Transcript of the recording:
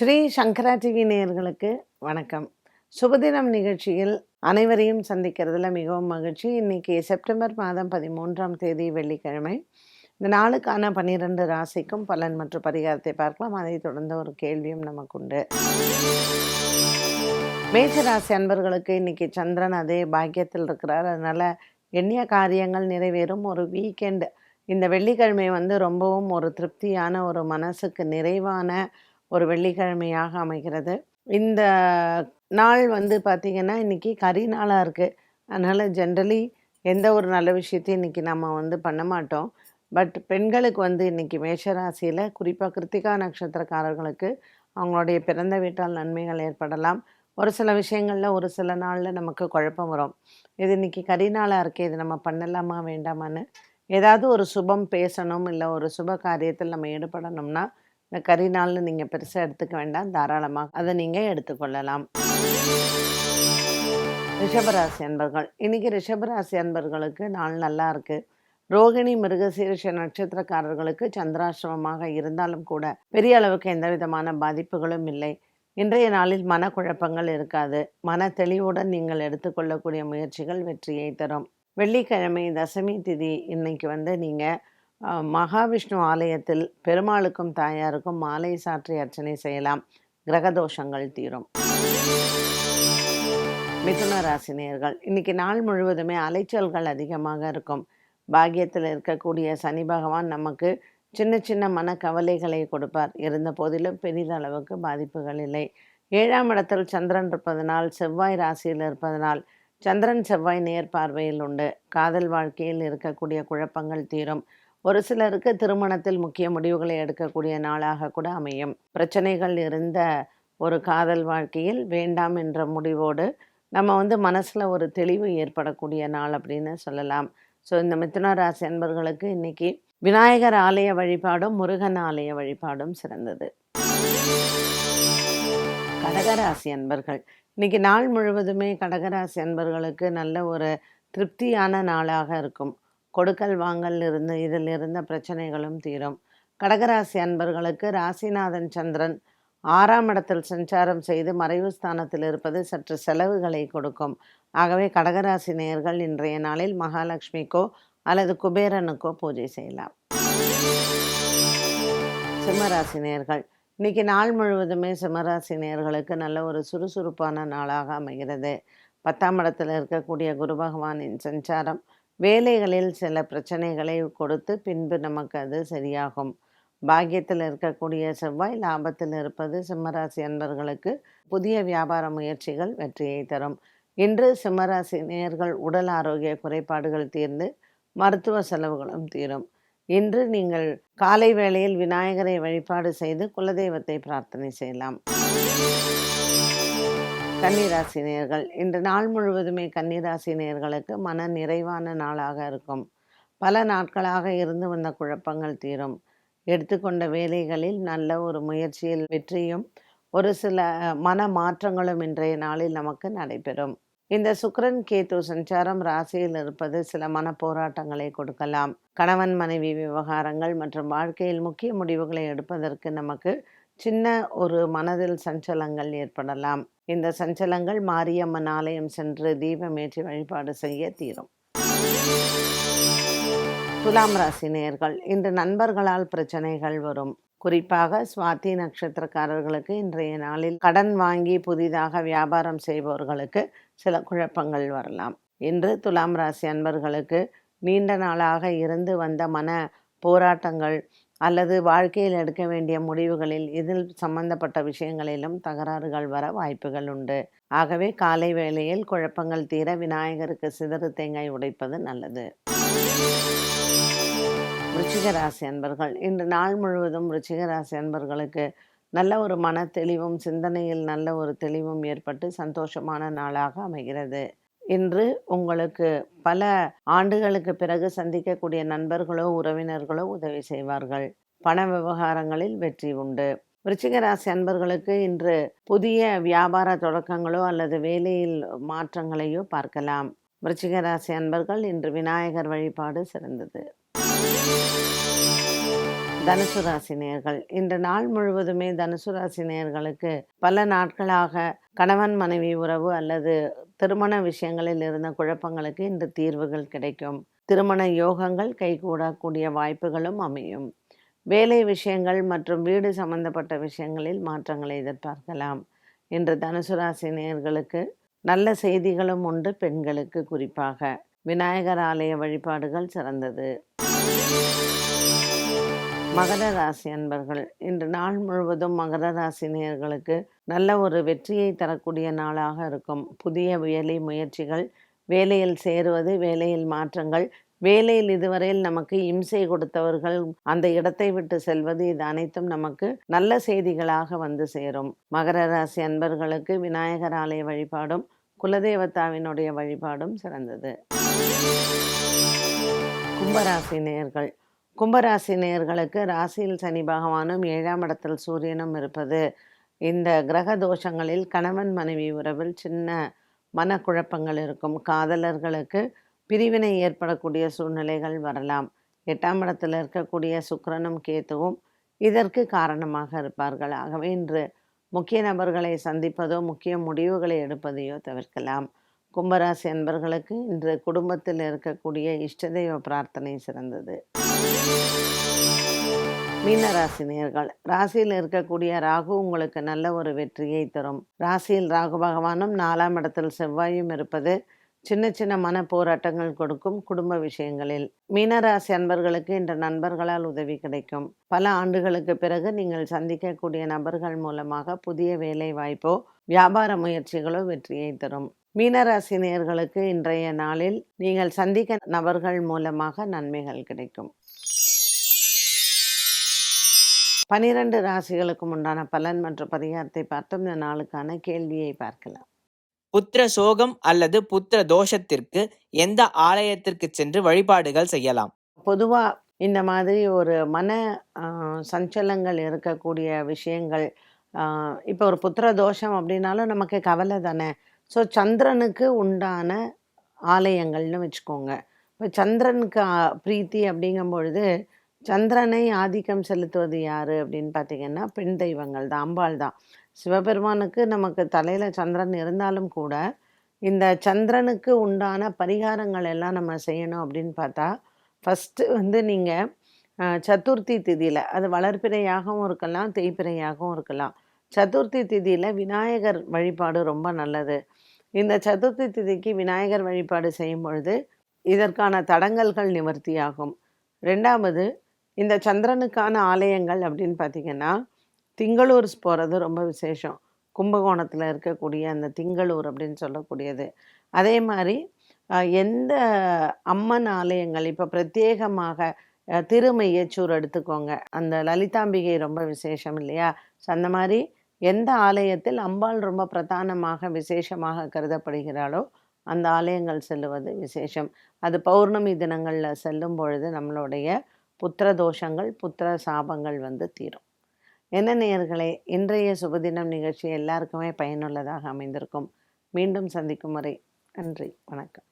ஸ்ரீ சங்கரா TV நேயர்களுக்கு வணக்கம். சுபதினம் நிகழ்ச்சியில் அனைவரையும் சந்திக்கிறதுல மிகவும் மகிழ்ச்சி. இன்னைக்கு செப்டம்பர் மாதம் பதிமூன்றாம் தேதி வெள்ளிக்கிழமை. இந்த நாளுக்கான பன்னிரெண்டு ராசிக்கும் பலன் மற்றும் பரிகாரத்தை பார்க்கலாம். அதை தொடர்ந்து ஒரு கேள்வியும் நமக்கு உண்டு மேசராசி அன்பர்களுக்கு இன்னைக்கு சந்திரன் அதே பாக்கியத்தில் இருக்கிறார். அதனால எண்ணிய காரியங்கள் நிறைவேறும். ஒரு வீக்கெண்ட் இந்த வெள்ளிக்கிழமை வந்து ரொம்பவும் ஒரு திருப்தியான ஒரு மனசுக்கு நிறைவான ஒரு வெள்ளிக்கிழமையாக அமைகிறது. இந்த நாள் வந்து பார்த்திங்கன்னா இன்றைக்கி கரி நாளாக இருக்குது அதனால் ஜென்ரலி எந்த ஒரு நல்ல விஷயத்தையும் இன்றைக்கி நம்ம வந்து பண்ண மாட்டோம். பட் பெண்களுக்கு வந்து இன்றைக்கி மேஷராசியில் குறிப்பாக கிருத்திகா நட்சத்திரக்காரர்களுக்கு அவங்களுடைய பிறந்த வீட்டால் நன்மைகள் ஏற்படலாம். ஒரு சில விஷயங்களில் ஒரு சில நாளில் நமக்கு குழப்பம் வரும். இது இன்றைக்கி கரி நாளாக இருக்கே இது நம்ம பண்ணலாமா வேண்டாமான்னு ஏதாவது ஒரு சுபம் பேசணும் இல்லை ஒரு சுப காரியத்தில் நம்ம ஈடுபடணும்னா இந்த கரி நாள்னு நீங்கள் பெருசாக எடுத்துக்க வேண்டாம். தாராளமாக அதை நீங்கள் எடுத்துக்கொள்ளலாம். ரிஷபராசி அன்பர்கள். இன்னைக்கு ரிஷபராசி அன்பர்களுக்கு நாள் நல்லா இருக்குது ரோகிணி மிருகசீரிஷ நட்சத்திரக்காரர்களுக்கு சந்திராசிரமமாக இருந்தாலும் கூட பெரிய அளவுக்கு எந்த விதமான பாதிப்புகளும் இல்லை. இன்றைய நாளில் மனக்குழப்பங்கள் இருக்காது. மன தெளிவுடன் நீங்கள் எடுத்துக்கொள்ளக்கூடிய முயற்சிகள் வெற்றியை தரும். வெள்ளிக்கிழமை தசமி திதி. இன்னைக்கு வந்து நீங்கள் மகாவிஷ்ணு ஆலயத்தில் பெருமாளுக்கும் தாயாருக்கும் மாலை சாற்றி அர்ச்சனை செய்யலாம். கிரகதோஷங்கள் தீரும். மிதுன ராசினியர்கள் இன்னைக்கு நாள் முழுவதுமே அலைச்சல்கள் அதிகமாக இருக்கும். பாக்கியத்தில் இருக்கக்கூடிய சனி பகவான் நமக்கு சின்ன சின்ன மனக்கவலைகளை கொடுப்பார். இருந்த போதிலும் பெரிதளவுக்கு பாதிப்புகள் இல்லை. ஏழாம் இடத்தில் சந்திரன் இருப்பதனால் செவ்வாய் ராசியில் இருப்பதனால் சந்திரன் செவ்வாய் நேர் பார்வையில் உண்டு. காதல் வாழ்க்கையில் இருக்கக்கூடிய குழப்பங்கள் தீரும். ஒரு சிலருக்கு திருமணத்தில் முக்கிய முடிவுகளை எடுக்கக்கூடிய நாளாக கூட அமையும். பிரச்சனைகள் இருந்த ஒரு காதல் வாழ்க்கையில் வேண்டாம் என்ற முடிவோடு நம்ம வந்து மனசில் ஒரு தெளிவு ஏற்படக்கூடிய நாள் அப்படின்னு சொல்லலாம். ஸோ இந்த மிதுன ராசி அன்பர்களுக்கு இன்னைக்கு விநாயகர் ஆலய வழிபாடும் முருகன் ஆலய வழிபாடும் சிறந்தது. கடகராசி அன்பர்கள் இன்னைக்கு நாள் முழுவதுமே கடகராசி அன்பர்களுக்கு நல்ல ஒரு திருப்தியான நாளாக இருக்கும். கொடுக்கல் வாங்கல் இருந்து இதில் இருந்த பிரச்சனைகளும் தீரும். கடகராசி அன்பர்களுக்கு ராசிநாதன் சந்திரன் ஆறாம் இடத்தில் சஞ்சாரம் செய்து மறைவு ஸ்தானத்தில் இருப்பது சற்று செலவுகளை கொடுக்கும். ஆகவே கடகராசி நேயர்கள் இன்றைய நாளில் மகாலட்சுமிக்கோ அல்லது குபேரனுக்கோ பூஜை செய்யலாம். சிம்மராசி நேயர்கள் இன்னைக்கு நாள் முழுவதுமே சிம்மராசி நேயர்களுக்கு நல்ல ஒரு சுறுசுறுப்பான நாளாக அமைகிறது. பத்தாம் இடத்தில் இருக்கக்கூடிய குரு பகவானின் சஞ்சாரம் வேலைகளில் சில பிரச்சனைகளை கொடுத்து பின்பு நமக்கு அது சரியாகும். பாக்கியத்தில் இருக்கக்கூடிய செவ்வாய் லாபத்தில் இருப்பது சிம்மராசி அன்பர்களுக்கு புதிய வியாபார முயற்சிகள் வெற்றியை தரும். இன்று சிம்மராசி நேர்கள் உடல் ஆரோக்கிய குறைபாடுகள் தீர்ந்து மருத்துவ செலவுகளும் தீரும். இன்று நீங்கள் காலை வேளையில் விநாயகரை வழிபாடு செய்து குலதெய்வத்தை பிரார்த்தனை செய்யலாம். கன்னிராசி நேர்கள் இன்று நாள் முழுவதுமே கன்னிராசி நேர்களுக்கு மன நிறைவான நாளாக இருக்கும். பல நாட்களாக இருந்து வந்த குழப்பங்கள் தீரும். எடுத்துக்கொண்ட வேலைகளில் நல்ல ஒரு முயற்சியில் வெற்றியும் ஒரு சில மன மாற்றங்களும் இன்றைய நாளில் நமக்கு நடைபெறும். இந்த சுக்ரன் கேத்து சஞ்சாரம் ராசியில் இருப்பது சில மன போராட்டங்களை கொடுக்கலாம். கணவன் மனைவி விவகாரங்கள் மற்றும் வாழ்க்கையில் முக்கிய முடிவுகளை எடுப்பதற்கு நமக்கு சின்ன ஒரு மனதில் சஞ்சலங்கள் ஏற்படலாம். இந்த சஞ்சலங்கள் மாரியம்மன் ஆலயம் சென்று தீபமேற்றி வழிபாடு செய்ய தீரும். துலாம் ராசி நேர்கள் இன்று நண்பர்களால் பிரச்சனைகள் வரும். குறிப்பாக சுவாதி நட்சத்திரக்காரர்களுக்கு இன்றைய நாளில் கடன் வாங்கி புதிதாக வியாபாரம் செய்பவர்களுக்கு சில குழப்பங்கள் வரலாம். இன்று துலாம் ராசி அன்பர்களுக்கு நீண்ட நாளாக இருந்து வந்த மன போராட்டங்கள் அல்லது வாழ்க்கையில் எடுக்க வேண்டிய முடிவுகளில் இதில் சம்பந்தப்பட்ட விஷயங்களிலும் தகராறுகள் வர வாய்ப்புகள் உண்டு. ஆகவே காலை வேளையில் குழப்பங்கள் தீர விநாயகருக்கு சிதறு தேங்காய் உடைப்பது நல்லது. ருச்சிகராசி அன்பர்கள் இன்று நாள் முழுவதும் ருச்சிகராசி அன்பர்களுக்கு நல்ல ஒரு மன தெளிவும் சிந்தனையில் நல்ல ஒரு தெளிவும் ஏற்பட்டு சந்தோஷமான நாளாக அமைகிறது. இன்று உங்களுக்கு பல ஆண்டுகளுக்கு பிறகு சந்திக்கக்கூடிய நண்பர்களோ உறவினர்களோ உதவி செய்வார்கள். பண விவகாரங்களில் வெற்றி உண்டு. விருச்சிக ராசி அன்பர்களுக்கு இன்று புதிய வியாபார தொடக்கங்களோ அல்லது வேலையில் மாற்றங்களையோ பார்க்கலாம். விருச்சிக ராசி அன்பர்கள் இன்று விநாயகர் வழிபாடு சிறந்தது. தனுசு ராசி நேர்கள். இன்று நாள் முழுவதுமே தனுசு ராசி நேர்களுக்கு பல நாட்களாக கணவன் மனைவி உறவு அல்லது திருமண விஷயங்களில் இருந்த குழப்பங்களுக்கு இன்று தீர்வுகள் கிடைக்கும். திருமண யோகங்கள் கைகூடக்கூடிய வாய்ப்புகளும் அமையும். வேலை விஷயங்கள் மற்றும் வீடு சம்பந்தப்பட்ட விஷயங்களில் மாற்றங்களை எதிர்பார்க்கலாம். இன்று தனுசு ராசி நேயர்களுக்கு நல்ல செய்திகளும் உண்டு பெண்களுக்கு குறிப்பாக. விநாயகர் ஆலய வழிபாடுகள் சிறந்தது. மகர ராசி அன்பர்கள் இன்று நாள் முழுவதும் மகர ராசி நேயர்களுக்கு நல்ல ஒரு வெற்றியை தரக்கூடிய நாளாக இருக்கும். புதிய வேலை முயற்சிகள் வேலையில் சேருவது வேலையில் மாற்றங்கள் வேலையில் இதுவரையில் நமக்கு இம்சை கொடுத்தவர்கள் அந்த இடத்தை விட்டு செல்வது இது அனைத்தும் நமக்கு நல்ல செய்திகளாக வந்து சேரும். மகர ராசி அன்பர்களுக்கு விநாயகர் ஆலய வழிபாடும் குலதெய்வத்தாவினுடைய வழிபாடும் சிறந்தது. கும்பராசி நேயர்கள். கும்பராசி நேயர்களுக்கு ராசியில் சனி பகவானும் ஏழாம் இடத்தில் சூரியனும் இருப்பது. இந்த கிரக தோஷங்களில் கணவன் மனைவி உறவில் சின்ன மனக்குழப்பங்கள் இருக்கும். காதலர்களுக்கு பிரிவினை ஏற்படக்கூடிய சூழ்நிலைகள் வரலாம். எட்டாம் இடத்தில் இருக்கக்கூடிய சுக்கரனும் கேத்துவும் இதற்கு காரணமாக இருப்பார்கள். ஆகவே இன்று முக்கிய நபர்களை சந்திப்பதோ முக்கிய முடிவுகளை எடுப்பதையோ தவிர்க்கலாம். கும்பராசி அன்பர்களுக்கு இன்று குடும்பத்தில் இருக்கக்கூடிய இஷ்டதெய்வ பிரார்த்தனை சிறந்தது. மீனராசி நேர்கள் ராசியில் இருக்கக்கூடிய ராகு உங்களுக்கு நல்ல ஒரு வெற்றியை தரும். ராசியில் ராகு பகவானும் நாலாம் இடத்தில் செவ்வாயும் இருப்பது சின்ன சின்ன மன போராட்டங்கள் கொடுக்கும் குடும்ப விஷயங்களில். மீனராசி அன்பர்களுக்கு இன்று நண்பர்களால் உதவி கிடைக்கும். பல ஆண்டுகளுக்கு பிறகு நீங்கள் சந்திக்கக்கூடிய நபர்கள் மூலமாக புதிய வேலை வாய்ப்போ வியாபார முயற்சிகளோ வெற்றியை தரும். மீனராசி நேர்களுக்கு இன்றைய நாளில் நீங்கள் சந்திக்க நபர்கள் மூலமாக நன்மைகள் கிடைக்கும். பனிரெண்டு ராசிகளுக்கும் உண்டான பலன் மற்றும் பரிகாரத்தை பார்த்தும். இந்த நாளுக்கான கேள்வியை பார்க்கலாம். புத்திர சோகம் அல்லது புத்திர தோஷத்திற்கு எந்த ஆலயத்திற்கு சென்று வழிபாடுகள் செய்யலாம்? பொதுவா இந்த மாதிரி ஒரு மன சஞ்சலங்கள் இருக்கக்கூடிய விஷயங்கள் இப்போ ஒரு புத்திர தோஷம் அப்படின்னாலும் நமக்கு கவலை தானே. ஸோ சந்திரனுக்கு உண்டான ஆலயங்கள்னு வச்சுக்கோங்க. இப்போ சந்திரனுக்கு பிரீத்தி அப்படிங்கும் பொழுது சந்திரனை ஆதிக்கம் செலுத்துவது யார் அப்படின்னு பார்த்தீங்கன்னா பெண் தெய்வங்கள் தான் அம்பாள் தான். சிவபெருமானுக்கு நமக்கு தலையில் சந்திரன் இருந்தாலும் கூட இந்த சந்திரனுக்கு உண்டான பரிகாரங்கள் எல்லாம் நம்ம செய்யணும் அப்படின்னு பார்த்தா ஃபஸ்ட்டு வந்து நீங்கள் சதுர்த்தி திதியில் அது வளர்ப்பிறையாகவும் இருக்கலாம் தேய்ப்பிறையாகவும் இருக்கலாம். சதுர்த்தி திதியில் விநாயகர் வழிபாடு ரொம்ப நல்லது. இந்த சதுர்த்தி திதிக்கு விநாயகர் வழிபாடு செய்யும் பொழுது இதற்கான தடங்கல்கள் நிவர்த்தியாகும். ரெண்டாவது இந்த சந்திரனுக்கான ஆலயங்கள் அப்படின்னு பார்த்தீங்கன்னா திங்களூர் போகிறது ரொம்ப விசேஷம். கும்பகோணத்தில் இருக்கக்கூடிய அந்த திங்களூர் அப்படின்னு சொல்லக்கூடியது. அதே மாதிரி எந்த அம்மன் ஆலயங்கள் இப்போ பிரத்யேகமாக திருமையச்சூர் எடுத்துக்கோங்க. அந்த லலிதாம்பிகை ரொம்ப விசேஷம் இல்லையா? ஸோ அந்த மாதிரி எந்த ஆலயத்தில் அம்பாள் ரொம்ப பிரதானமாக விசேஷமாக கருதப்படுகிறாளோ அந்த ஆலயங்கள் செல்லுவது விசேஷம். அது பௌர்ணமி தினங்களில் செல்லும் பொழுது நம்மளுடைய புத்திர தோஷங்கள் புத்திர சாபங்கள் வந்து தீரும். என்ன நேயர்களே இன்றைய சுபதினம் நிகழ்ச்சி எல்லாருக்குமே பயனுள்ளதாக அமைந்திருக்கும். மீண்டும் சந்திக்கும் வரை நன்றி வணக்கம்.